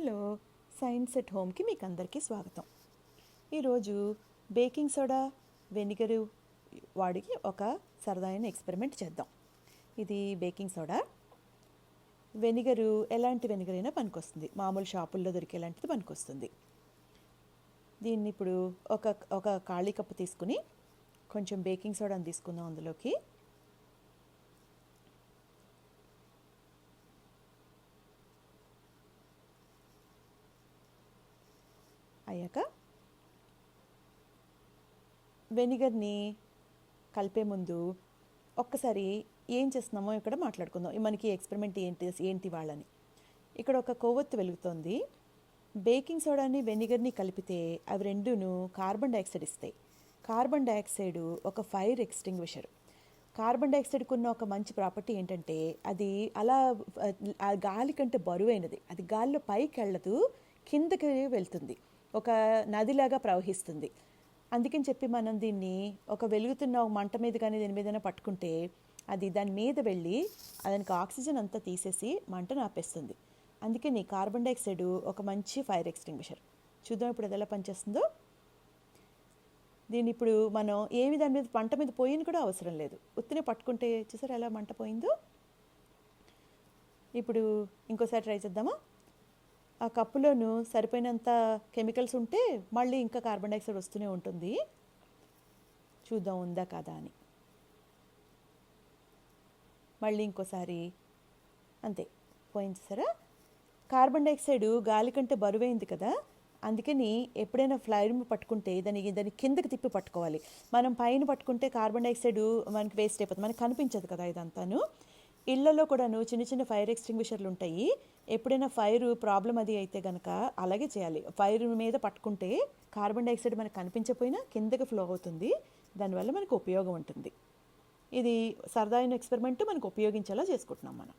Hello science at హోమ్కి మీకు అందరికీ స్వాగతం. ఈరోజు బేకింగ్ సోడా వెనిగరు వాడికి ఒక సరదాయిన ఎక్స్పెరిమెంట్ చేద్దాం. ఇది బేకింగ్ సోడా. వెనిగరు ఎలాంటి వెనిగర్ అయినా పనికొస్తుంది. మామూలు షాపుల్లో దొరికేలాంటిది పనికొస్తుంది. దీన్ని ఇప్పుడు ఒక ఒక ఖాళీ కప్పు తీసుకుని కొంచెం బేకింగ్ సోడాని తీసుకుందాం అందులోకి. అయ్యాక వెనిగర్ని కలిపే ముందు ఒక్కసారి ఏం చేస్తున్నామో ఇక్కడ మాట్లాడుకుందాం. మనకి ఎక్స్పెరిమెంట్ ఏంటి ఏంటి వాళ్ళని. ఇక్కడ ఒక కొవ్వొత్తు వెలుగుతోంది. బేకింగ్ సోడాని వెనిగర్ని కలిపితే అవి రెండును కార్బన్ డైఆక్సైడ్ ఇస్తాయి. కార్బన్ డైఆక్సైడ్ ఒక ఫైర్ ఎక్స్టింగ్విషర్. కార్బన్ డైఆక్సైడ్కి ఉన్న ఒక మంచి ప్రాపర్టీ ఏంటంటే అది అలా ఆ గాలి కంటే బరువైనది. అది గాలిలో పైకి వెళ్ళదు కిందకి వెళ్తుంది. ఒక నదిలాగా ప్రవహిస్తుంది. అందుకని చెప్పి మనం దీన్ని ఒక వెలుగుతున్న ఒక మంట మీద కానీ దీని మీదైనా పట్టుకుంటే అది దాని మీద వెళ్ళి దానికి ఆక్సిజన్ అంతా తీసేసి మంటను ఆపేస్తుంది. అందుకని కార్బన్ డైఆక్సైడ్ ఒక మంచి ఫైర్ ఎక్స్టింగ్విషర్. చూద్దాం ఇప్పుడు అది ఎలా పనిచేస్తుందో. దీన్ని ఇప్పుడు మనం ఏమి దాని మీద పంట మీద పోయిన కూడా అవసరం లేదు. ఉత్తినే పట్టుకుంటే చూసారా ఎలా మంట పోయిందో? ఇప్పుడు ఇంకోసారి ట్రై చేద్దామా? ఆ కప్పులోను సరిపోయినంత కెమికల్స్ ఉంటే మళ్ళీ ఇంకా కార్బన్ డైఆక్సైడ్ వస్తూనే ఉంటుంది. చూద్దాం ఉందా కాదా అని. మళ్ళీ ఇంకోసారి. అంతే. పోయింది సరే. కార్బన్ డైఆక్సైడ్ గాలి కంటే బరువైంది కదా. అందుకని ఎప్పుడైనా ఫ్లైమ్ పట్టుకుంటే దాని దాన్ని కిందకి తిప్పి పట్టుకోవాలి. మనం పైన పట్టుకుంటే కార్బన్ డైఆక్సైడ్ మనకి వేస్ట్ అయిపోతుంది. మనకి కనిపించదు కదా ఇదంతాను. ఇళ్ళలో కూడాను చిన్న చిన్న ఫైర్ ఎక్స్టింగ్విషర్లు ఉంటాయి. ఎప్పుడైనా ఫైర్ ప్రాబ్లం అది అయితే కనుక అలాగే చేయాలి. ఫైర్ మీద పట్టుకుంటే కార్బన్ డైఆక్సైడ్ మనకు కనిపించకపోయినా కిందకి ఫ్లో అవుతుంది. దానివల్ల మనకు ఉపయోగం ఉంటుంది. ఇది సరదా అయిన ఎక్స్పెరిమెంట్ మనకు ఉపయోగించేలా చేసుకుంటున్నాం మనం.